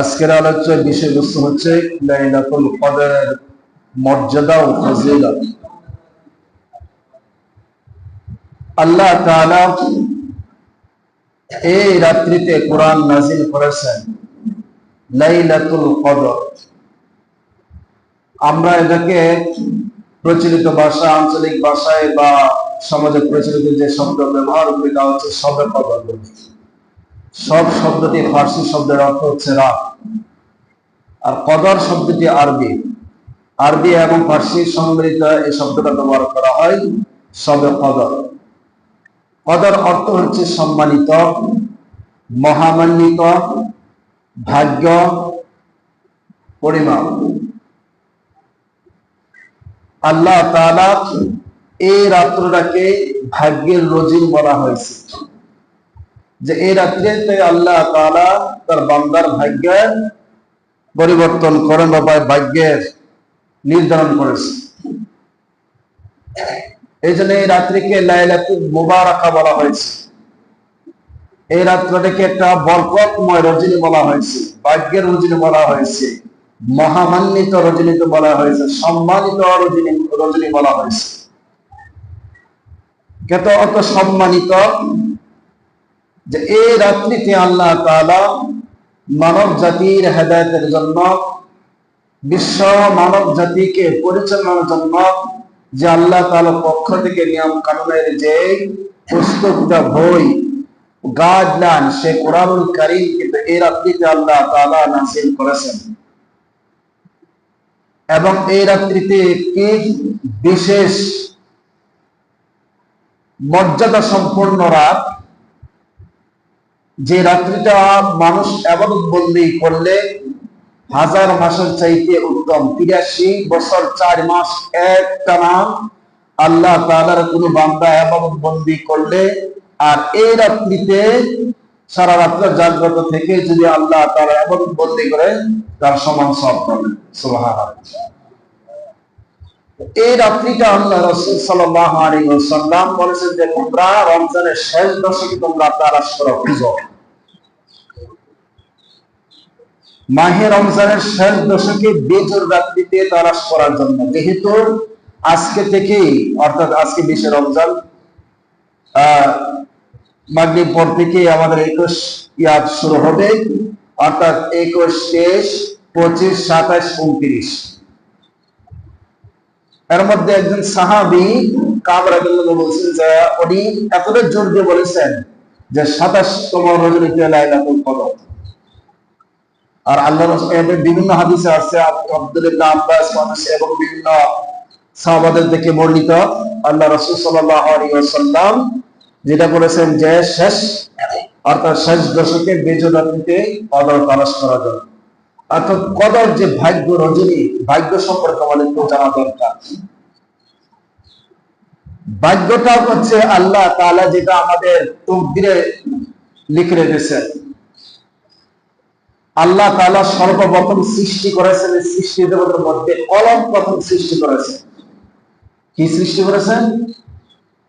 আজকের আলোচ্য বিষয়বস্তু হচ্ছে লাইলাতুল কদরের মর্যাদা ও ফজিলত। আল্লাহ তাআলা এই রাত্রিতে কোরআন নাজিল করেছেন, লাইলাতুল কদর। আমরা এটাকে প্রচলিত ভাষা, আঞ্চলিক ভাষায় বা সমাজে প্রচলিত যে শব্দ ব্যবহার করি, তা হচ্ছে সবে কদর সব শব্দটি ফার্সি শব্দের অর্থ হচ্ছে রাত। আর কদর শব্দটি আরবি। আরবি এবং ফার্সি সম্মিলিত এই শব্দটা ব্যবহার করা হয় সবে কদর। কদর অর্থ হচ্ছে সম্মানিত, মহামান্বিত, ভাগ্য, পরিমাপ। আল্লাহ তাআলা এই রাত্রটাকে ভাগ্যের রজিম বলা হয়েছে। যে এই রাত্রিতে আল্লাহ তাআলা তার বান্দার ভাগ্যের পরিবর্তন করেন বা ভাগ্যের নির্ধারণ করেছে। এই জন্য এই রাত্রিকে লাইলাতুল মুবারাকা বলা হয়েছে। এই রাত্রটাকে একটা বরকতময় রজনী বলা হয়েছে, ভাগ্যের রজনী বলা হয়েছে, মহামান্বিত রজনীতে বলা হয়েছে, সম্মানিত রজনী রজনী বলা হয়েছে। কত অত সম্মানিত? যে এই রাত্রিতে আল্লাহ তাআলা মানব জাতির হেদায়তের জন্য, বিশ্ব মানব জাতিকে পরিচালনার জন্য যে আল্লাহ তাআলার পক্ষ থেকে নিয়ম কানুনের যে পুস্তকটা বই গাইডলাইন সে কোরআনুল কারীম কিন্তু এই রাত্রিতে আল্লাহ তাআলা নাযিল করেছেন। এবং এই রাত্রিতে কি বিশেষ মর্যাদা সম্পন্ন রাত? যে রাত্রিটা মানুষ আবাদত বন্দি করলে হাজার মাসের চাইতে উত্তম। তিরাশি বছর, চার মাস এক টানা আল্লাহ তাআলার কোন বান্দা আবাদত বন্দি করলে আর এই রাত্রিতে সারা রাত্র জাগ্রত থেকে যদি আল্লাহ তাআলা আবাদত বন্দি করে তার সমান সব এই রাত্রিটা আল্লাহ রসুল ওয়াসাল্লাম বলেছেন যে তোমরা রমজানের শেষ দশকে তোমরা তালাশ করো মাহে রমজানের শেষ দশকে বেজর রাত্রিতে তালাশ করার জন্য। যেহেতু আজকে থেকেই, অর্থাৎ আজকে বিশে রমজান মাগরিব পর থেকে আমাদের একুশ ইয়াদ শুরু হবে। অর্থাৎ একুশ, তেইশ, পঁচিশ, সাতাশ, উনত্রিশ। এর মধ্যে একজন সাহাবি কাবরাদুল্লাহ বলছেন যে, উনি এতটা জোর দিয়ে বলেছেন যে সাতাশ সাতাশতম রজনীতে লাইলাতুল কদর। আর আল্লাহ বিভিন্ন হাদিসে আছে আব্দুল ইবনে আব্বাস মানুষ এবং বিভিন্ন সাহাবাদের থেকে বর্ণিত। আল্লাহ রাসূল ওয়াসাল্লাম যেটা বলেছেন যে শেষ, অর্থাৎ শেষ দশকে বেজরাত্রিতে কদর তালাশ করা যায় অর্থাৎ কদর যে ভাগ্য রজনী, ভাগ্য সম্পর্কে আমাদের জানা দরকার। ভাগ্যটা হচ্ছে আল্লাহ তাআলা যেটা আমাদের তকদিরে লিখে রেখেছেন। আল্লাহ তাআলা সর্বপ্রথম সৃষ্টি করেছেন সৃষ্টি জগতের মধ্যে কলম প্রথম সৃষ্টি করেছেন। কি সৃষ্টি করেছেন?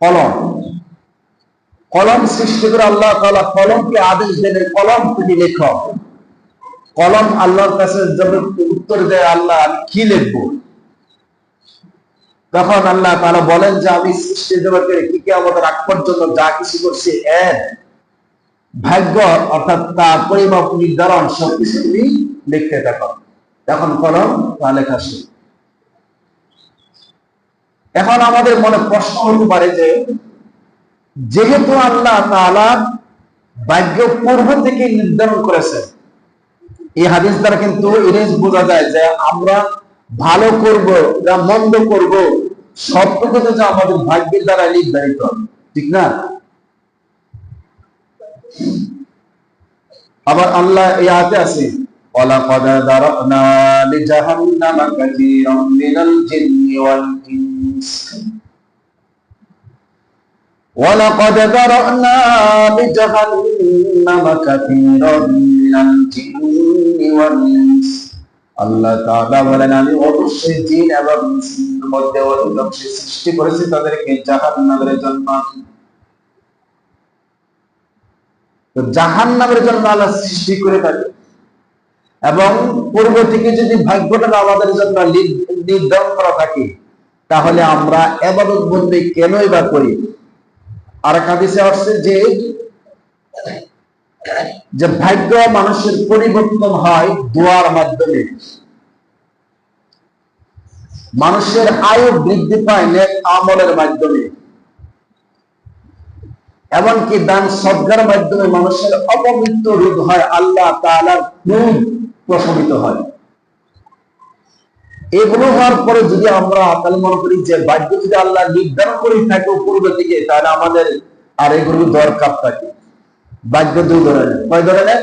কলম। কলম সৃষ্টি করে আল্লাহ তাআলা কলমকে আদেশ দেন কলম তুমি লেখো কলম আল্লাহর কাছে যবে উত্তর দেয়, আল্লাহ, আমি কি লিখব? তখন আল্লাহ তারা বলেন যে, আমি সৃষ্টি জগতের কি কে আমাদের আগ পর্যন্ত যা কিছু করছি এর ভাগ্য অর্থাৎ তার পরিমাপ নির্ধারণ সবকিছু তুমি লিখতে থাকো। তখন কলম তা লেখা শুরু এখন আমাদের মনে প্রশ্ন হতে পারে যে, যেহেতু আল্লাহ তাআলা ভাগ্য পূর্ব থেকে নির্ধারণ করেছেন, এই হাদিস দ্বারা কিন্তু ইরেজ বোঝা যায় যে আমরা ভালো করব যা মন্দ করব সবটুকু যে আমাদের ভাগ্যের দ্বারা নির্ধারিত। ঠিক না? আবার আল্লাহ এই হাতে আছে ولقد ذرأنا لجهنم كثيرا من الجن والإنس ولقد ذرأنا لجهنم كثيرا من الجن والإنس আল্লাহ তাআলা বলেন আমি অবশ্যই জিন এবং ইনসের মধ্যে অধিকাংশ সৃষ্টি করেছি তাদেরকে জাহান্নামের জন্য তো জাহান্নামের জন্য আল্লাহ সৃষ্টি করে থাকে। এবং পূর্ব থেকে যদি ভাগ্যটা আমাদের জন্য নির্ধারণ করা থাকে, তাহলে আমরা এবাদত বন্দি কেনই বা করি? আর এক হাদিসে আসছে যে যে ভাগ্য মানুষের পরিবর্তন হয় দোয়ার মাধ্যমে। মানুষের আয়ু বৃদ্ধি পায় নেক আমলের মাধ্যমে। এমনকি দান সদ্গার মাধ্যমে মানুষের অপমৃত্য রোধ হয়, আল্লাহ তাআলার ক্রোধ প্রশমিত হয়। এগুলো হওয়ার পরে যদি আমরা তাহলে মনে করি যে বাক্য যদি আল্লাহ নির্ধারণ করে থাকে পূর্ব দিকে, তাহলে আমাদের আর এগুলো দরকার থাকে। বাক্য দুই ধরনের। কয় ধরনের?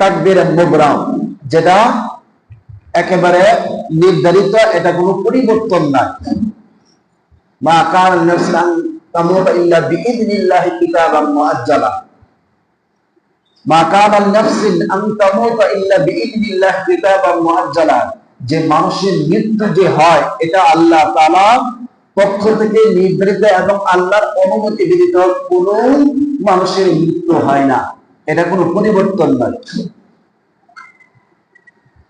তাকবীর মুবরাম, যেটা একেবারে নির্ধারিত, এটা কোনো পরিবর্তন নাই। মা নাফসান যে মানুষের মৃত্যু যে হয়, এটা আল্লাহ পক্ষ থেকে নির্ধারিত এবং আল্লাহর অনুমতি বিদিত কোনো মানুষের মৃত্যু হয় না। এটা কোনো পরিবর্তন নয়।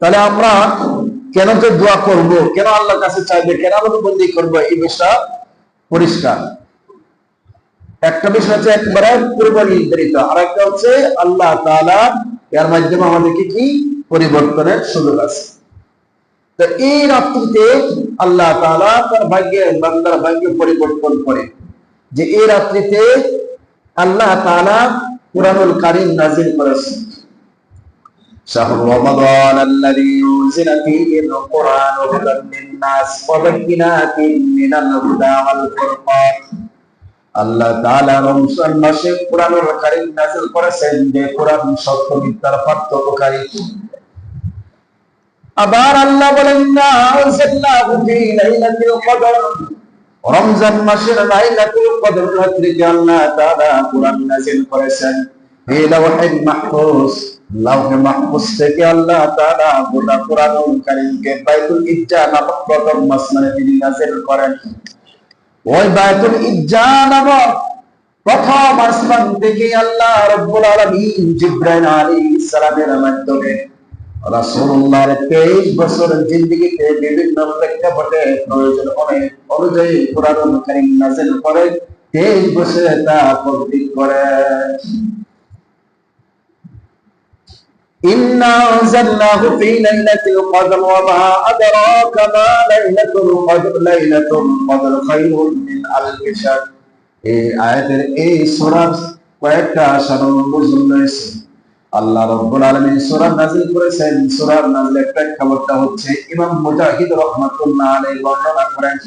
তাহলে আমরা কেন যে দোয়া করব, কেন আল্লাহর কাছে চাইবে, কেন বন্দি করব, এই বিষয়টা পরিষ্কার। একটা বিষয় হচ্ছে একবারে পূর্ব নির্ধারিত আর একটা হচ্ছে আল্লাহ তালা এর মাধ্যমে আমাদেরকে কি পরিবর্তনের সুযোগ আছে তো এই রাত্রিতে আল্লাহ তাআলা তার ভাগ্যে বান্দার ভাগ্য পরিবর্তন করে যে এই রাত্রিতে আল্লাহ তাআলা কুরআনুল কারীম নাযিল করেছেন شهر رمضان الذي أنزل فيه القرآن هدى للناس وبينات من الهدى والفرقان আল্লাহ তাআলা রমজান মাসে কোরআনুল কারীম নাযিল করেছেন যে কোরআন সত্য মিথ্যার পার্থক্যকারী আবার আল্লাহ বলেন না রমজান মাসের লাইলাতুল কদর রাত্রিতে আল্লাহ তাআলা কোরআন নাযিল করেছেন। এই লাওহে মাহফুজ লাওহে মাহফুজ থেকে আল্লাহ তাআলা গোটা কোরআনুল কারীমকে বাইতুল ইজ্জা নামক প্রথম আসমানে তিনি নাযিল করেন। ওই বায়তুল ইজ্জা নামক প্রথম আসমান থেকে আল্লাহ রব্বুল আলামিন জিব্রাইল আলাইহিস সালামের মাধ্যমে রাসূলুল্লাহর 23 বছর জিন্দেগিতে বিভিন্ন প্রেক্ষাপটে প্রয়োজন অনেক অনুযায়ী কোরআনুল কারীম নাযিল করে 23 বছরে তা কমপ্লিট করে إنا أنزلناه في ليلة القدر وما أدراك ما ليلة القدر ليلة القدر خير من ألف شهر এই আয়াতের এই সূরার কয়েকটা সাধারণ নজুল রয়েছে আল্লাহ রাব্বুল আলামিন সূরা নাযিল করেছেন। সূরার নাযিলের প্রেক্ষাপটটা হচ্ছে ইমাম মুজাহিদ রাহমাতুল্লাহ আলাইহি বর্ণনা করেন,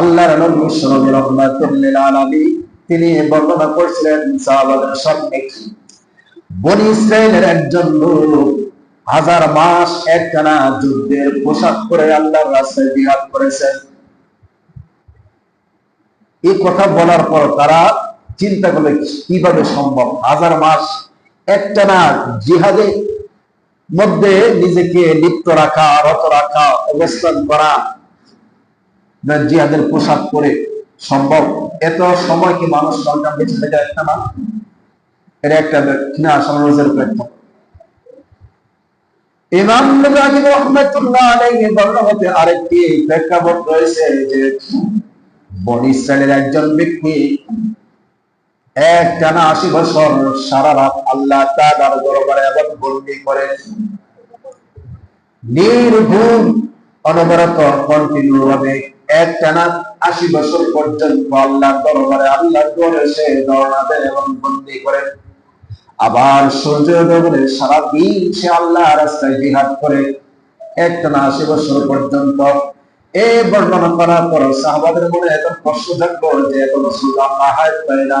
আল্লাহর নবী সাল্লাল্লাহু রাহমাতুল লিল আলামিন, তিনি বর্ণনা করেছিলেন সাহাবাদের সামনে, বনি ইসরায়েলের একজন লোক হাজার মাস একটানা যুদ্ধের পোশাক পরে আল্লাহর রাস্তায় জিহাদ করেছেন এই কথা বলার পর তারা চিন্তা করলে, কীভাবে সম্ভব? হাজার মাস একটানা জিহাদে মধ্যে নিজেকে লিপ্ত রাখা, রত রাখা, অবস্থান করা জিহাদের পোশাক পরে সম্ভব? এত সময় কি মানুষ সরকার বেঁচে থেকে একটা না? এটা একটা না সমাজের ইমাম রহমাতুল্লাহ আলাইহি বর্ণনাতে আরেকটি প্রেক্ষাপট রয়েছে যে বনি ইসরায়েলের একজন ব্যক্তি এক টানা আশি বছর সারা রাত আল্লাহ তাআলার দরবারে আবাদ বন্দি করে। নির্ভুল অনবরত কন্টিনিউ ভাবে এক টানা আশি বছর পর্যন্ত আল্লাহর দরবারে আল্লাহ করে সে ধর্ণা দেয় এবং বন্দি করে। আবার সূর্য উদয় সারা দিন সে আল্লাহ রাস্তায় জিহাদ করে। এক টানা আশি বছর পর্যন্ত এই বর্ণনা করার পর সাহাবাদের মনে এত প্রশ্ন থাকব যে এত রসুল আল্লাহ হায়াত না।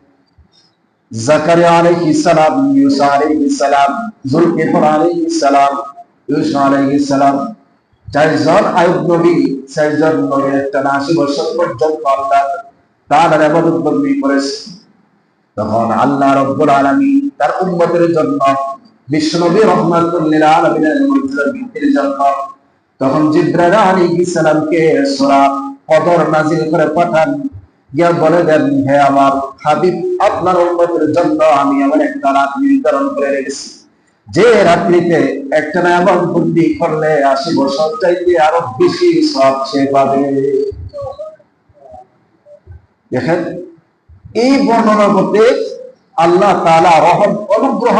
জাকারিয়া আলাইহিস ইউসা আলাইহিস সালাম জুলকিফল আলাইহিস ইউসা আলাইহিস চারজন আয়ুব নবী, চারজন নবী একটা আশি বছর পর্যন্ত আল্লাহ তার ইবাদত বদলি করেছে তখন আল্লাহ রব্বুল আলামিন তার উম্মতের জন্য বিশ্বনবী রহমাতুল্লিল আলামিনের মর্যাদা বৃদ্ধির জন্য, তখন জিব্রাইল আলাইহিস সালামকে সূরা কদর নাযিল করে পাঠান। গিয়া বলে দেন, হে আমার হাবিব, আপনার উম্মতের জন্য আমি এমন একটা রাত নির্ধারণ করে রেখেছি। যে রাত্রিতে একটা না এমন বন্দি করলে আশি বছর চাইতে আরও বেশি সব সে পাবে। দেখেন, এই বর্ণনার মধ্যে আল্লাহ তাআলা রহম, অনুগ্রহ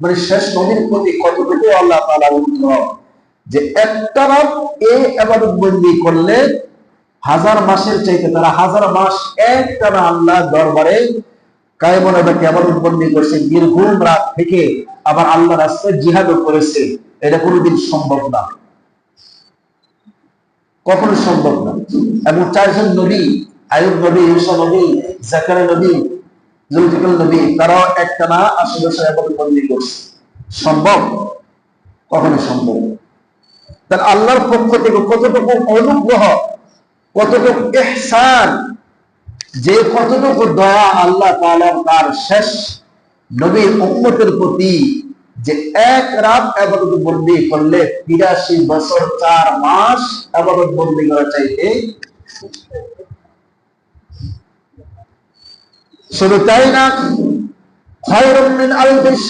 মানে শেষ নবীর প্রতি কতটুকু আল্লাহ তালা অনুগ্রহ? যে একটা রাত এই আবাদত বন্দি করলে হাজার মাসের চাইতে তারা হাজার মাস একটানা আল্লাহ দরবারে আবার চারজন আয়ুব নবী ইউসা নবী, জাকারিয়া নবী জুলফিকার নবী, তারাও একটা আশি বছর আবাদত বন্দি করছে সম্ভব? সম্ভব তাহলে আল্লাহর পক্ষ থেকে কতটুকু অনুগ্রহ কতটুকু এহসান যে কতটুকু দয়া আল্লাহ তালার তার শেষ নবীর উন্মতের প্রতি যে এক রাত আবাদত বন্দি করলে তিরাশি বছর, চার মাস আবাদত বন্দি করা চাইতে শুধু তাই না আলফি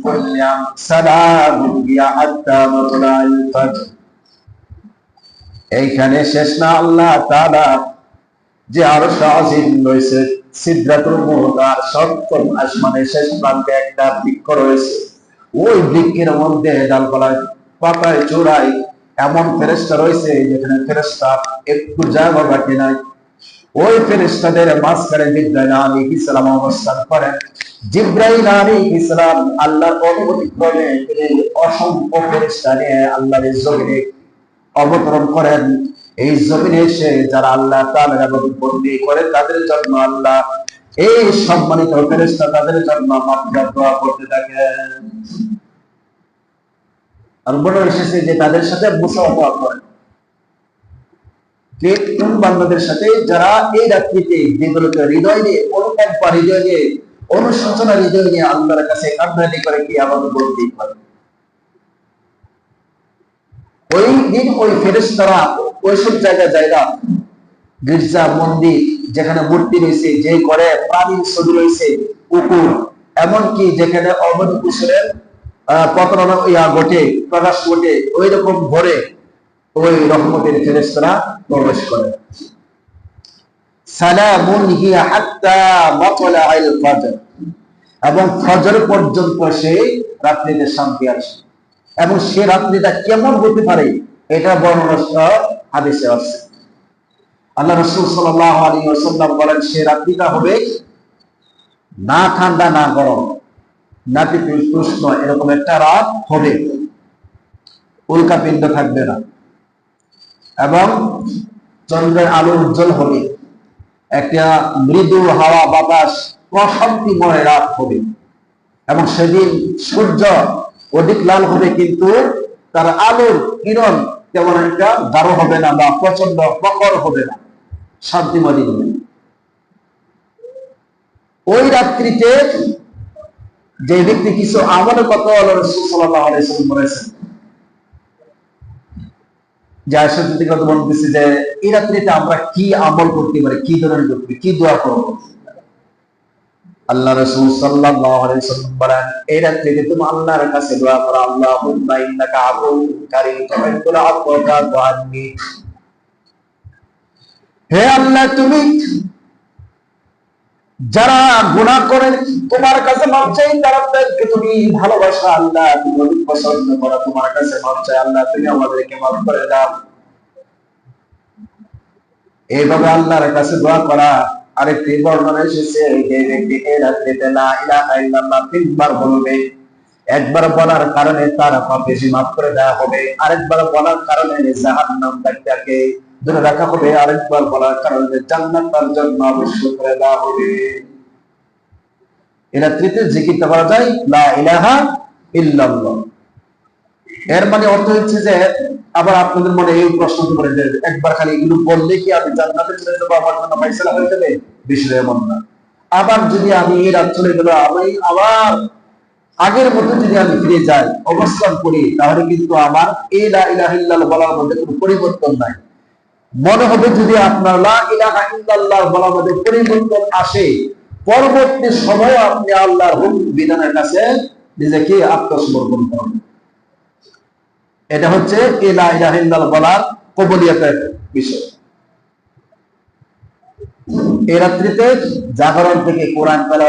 من ألف شهر تنزل الملائكة والروح فيها بإذن ربهم من كل أمر سلام هي حتى مطلع الفجر এইখানে শেষ না আল্লাহ তাআলা যে আরো আজিম রয়েছে সিদ্ধাতুল মুহতার সপ্তম আসমানের শেষ প্রান্তে একটা বৃক্ষ রয়েছে ওই বৃক্ষের মধ্যে ডালপালায় পাতায় চূড়ায় এমন ফেরেস্তা রয়েছে যেখানে ফেরেস্তা একটু জায়গা বাকি নাই ওই ফেরেস্তাদের মাঝখানে জিব্রাইল আলী ইসলাম অবস্থান করেন জিব্রাইল আলী ইসলাম আল্লাহর তিনি অসংখ্য ফেরেস্তা নিয়ে জমিনে অবতরণ করেন। এই জমিনে এসে যারা আল্লাহ বন্দী করে তাদের জন্য আল্লাহ এই সম্মানিত ফেরেশতা তাদের জন্য মাফিরাত দোয়া করতে থাকেন। আর বড় এসেছে যে তাদের সাথে কোন বান্দাদের সাথে যারা এই রাত্রিতে বিগত হৃদয় অনুকম্পা হৃদয় নিয়ে অনুশোচনা হৃদয় নিয়ে আল্লাহর কাছে কান্নানি করে কি আমাদের বন্দী করে ওই দিন ওই ফেরেশতারা ওইসব জায়গায় না গির্জা, মন্দির যেখানে মূর্তি রয়েছে যে ঘরে প্রাণীর ছবি রয়েছে, কুকুর, এমনকি যেখানে অবৈধ কুশলের প্রতারণা ইয়া ঘটে, প্রকাশ ঘটে ওই রকম ঘরে ওই রহমতের ফেরেশতারা প্রবেশ করে। সালামুন এবং ফজর পর্যন্ত সে রাত্রিতে শান্তি আসে। এবং সে রাত্রিটা কেমন হতে পারে, এটা বর্ণনা হাদিসে আছে। আল্লাহ রসুল ওসাল্লাম বলেন, সে রাত্রিটা হবে না ঠান্ডা, না গরম। নাতি উষ্ণ এরকম একটা রাত হবে। উল্কা পিণ্ড থাকবে না। এবং চন্দ্রের আলো উজ্জ্বল হবে। একটা মৃদু হাওয়া বাতাস প্রশান্তিময় রাত হবে। এবং সেদিন সূর্য অধিক লাল হবে কিন্তু তার আলোর কিরণ তেমন একটা গাঢ় হবে না বা প্রচণ্ড প্রখর হবে না। শান্তিময় হবে ওই রাত্রিতে যে ব্যক্তি কিছু আমলের কথা আল্লাহ রসুল সাল্লাহ বলেছেন যে আয়সা যদি কথা বলতেছি যে এই রাত্রিতে আমরা কি আমল করতে পারি, কি ধরনের করতে কি দোয়া করব? আল্লাহ রসুল সাল্লাল্লাহু আলাইহি সাল্লাম বলেন, এই রাত্রিতে তুমি আল্লাহর কাছে দোয়া করো, আল্লাহুম্মা ইন্নাকা আফুউন কারীম, তুহিব্বুল আফওয়া হে আল্লাহ, তুমি যারা গুনাহ করে, তোমার কাছে মাপ চাই তাদেরকে তুমি ভালোবাসা, আল্লাহ তুমি পছন্দ করো, তোমার কাছে মাপ চাই, আল্লাহ তুমি আমাদেরকে মাফ করে দাও। এইভাবে আল্লাহর কাছে দোয়া করা আরেকটি বর্ণনা এসেছে যে ব্যক্তি এই রাত্রিতে লা ইলাহা ইল্লাল্লাহ তিনবার বলবে, একবার বলার কারণে তার পাপ বেশি মাফ করে দেওয়া হবে, আরেকবার বলার কারণে জাহান্নাম তাকে দূরে রাখা হবে আরেকবার বলার কারণে জান্নাত তার জন্য অবশ্য করে দেওয়া হবে। এরা তৃতীয় জিকিরটা করা যায়, লা ইলাহা ইল্লাল্লাহ। এর মানে অর্থ হচ্ছে যে আবার আপনাদের মনে এই প্রশ্ন করে যে একবার খালি এগুলো বললে কি আমি জান্নাতে চলে যাব? আমার জন্য ফাইসলা হয়ে যাবে? বিষয় এমন না। আবার যদি আমি এই রাত চলে গেল, আমি আবার আগের মতো যদি আমি ফিরে যাই, অবস্থান করি, তাহলে কিন্তু আমার এই লা ইলাহা ইল্লাল্লাহ বলার মধ্যে কোনো পরিবর্তন নাই। মনে হবে যদি আপনার পরিবর্তন আসে, পরবর্তী সময় আপনি আল্লাহর বিধানের কাছে নিজেকে আত্মসমর্পণ করবেন। এটা হচ্ছে বলার কবলিয়তের বিষয়। এই রাত্রিতে জাগরণ থেকে কোরআন করা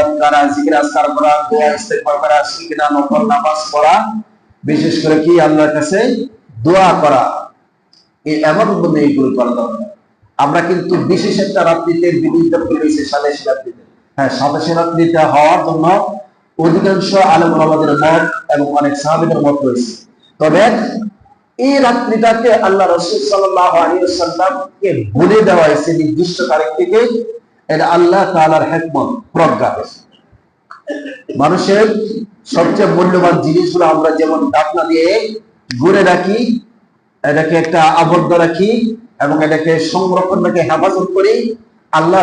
করা, দোয়া করা সিকিনা নফল নামাজ পড়া, বিশেষ করে কি আল্লাহর কাছে দোয়া করা এমন এইগুলো করা দরকার আমরা কিন্তু বিশেষ একটা রাত্রিতে বিভিন্ন পরিবেশে সাদেশ রাত্রিতে হ্যাঁ সাদেশ রাত্রিতে হওয়ার জন্য অধিকাংশ আলম আমাদের মত এবং অনেক সাহাবিদের মত রয়েছে। তবে এই রাত্রিটাকে আল্লাহ রসুল সাল্লামকে ভুলে দেওয়া হয়েছে নির্দিষ্ট তারিখ থেকে এটা আল্লাহ তালার হেকমত প্রজ্ঞা মানুষের সবচেয়ে মূল্যবান জিনিসগুলো আমরা যেমন ডাকনা দিয়ে ঘুরে রাখি এটাকে একটা আবদ্ধ রাখি এবং এটাকে সংরক্ষণ রেখে হেফাজত করি। আল্লাহ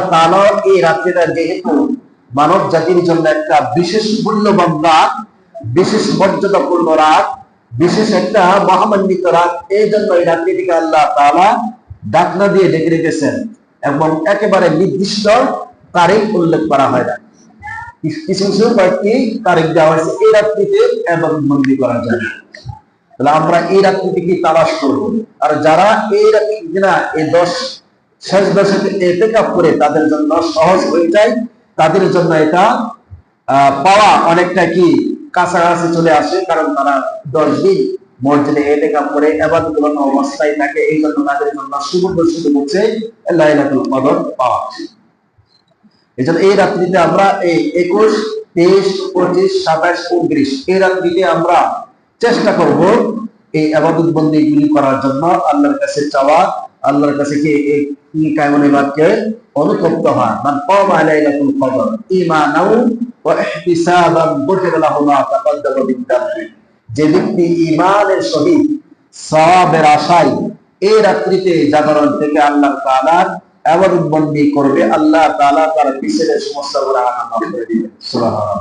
এই রাত্রিটা যেহেতু মানব জাতির জন্য একটা বিশেষ মূল্যবান রাত, বিশেষ মর্যাদাপূর্ণ রাত, বিশেষ একটা মহামান্বিত রাত, এই জন্য এই রাত্রিটিকে আল্লাহ তালা ডাকনা দিয়ে ডেকে রেখেছেন এবং একেবারে নির্দিষ্ট তারিখ উল্লেখ করা হয় না। কিছু কিছু কয়েকটি তারিখ দেওয়া হয়েছে এই রাত্রিতে এবং বন্দি করা যায় তাহলে আমরা এই রাত্রিতে কি তালাশ করব? আর যারা এই রাত্রি কিনা এই দশ, শেষ দশকে এতে কাপ করে তাদের জন্য সহজ হয়ে যায়, তাদের জন্য এটা পাওয়া অনেকটা কি কাছাকাছি চলে আসে, কারণ তারা দশ দিন মসজিদে এতে কাপ করে এবার কোনো অবস্থায় থাকে, এই জন্য তাদের জন্য সুবর্ণ সুযোগ হচ্ছে লাইলাতুল কদর পাওয়া। এই জন্য এই রাত্রিতে আমরা এই একুশ, তেইশ, পঁচিশ, সাতাশ, উনত্রিশ, এই রাত্রিতে আমরা চেষ্টা করব এই আবাদত বন্দী গুলি করার জন্য আল্লাহর কাছে চাওয়া, আল্লাহর কাছে কি এই কায়মনে বাক্যে অনুতপ্ত হয় মান কামা লাইলাতুল কদর, ঈমানাও ওয়া ইহতিসাবান গুফিরা লাহু মা তাকাদ্দামা মিন দামবি যে ব্যক্তি ঈমানের সহিত সওয়াবের আশায় এই রাত্রিতে জাগরণ থেকে আল্লাহ তাআলা আবাদত বন্দী করবে, আল্লাহ তাআলা তার পিছনের সমস্যাগুলো মাফ করে দিবেন। সুবহানাল্লাহ।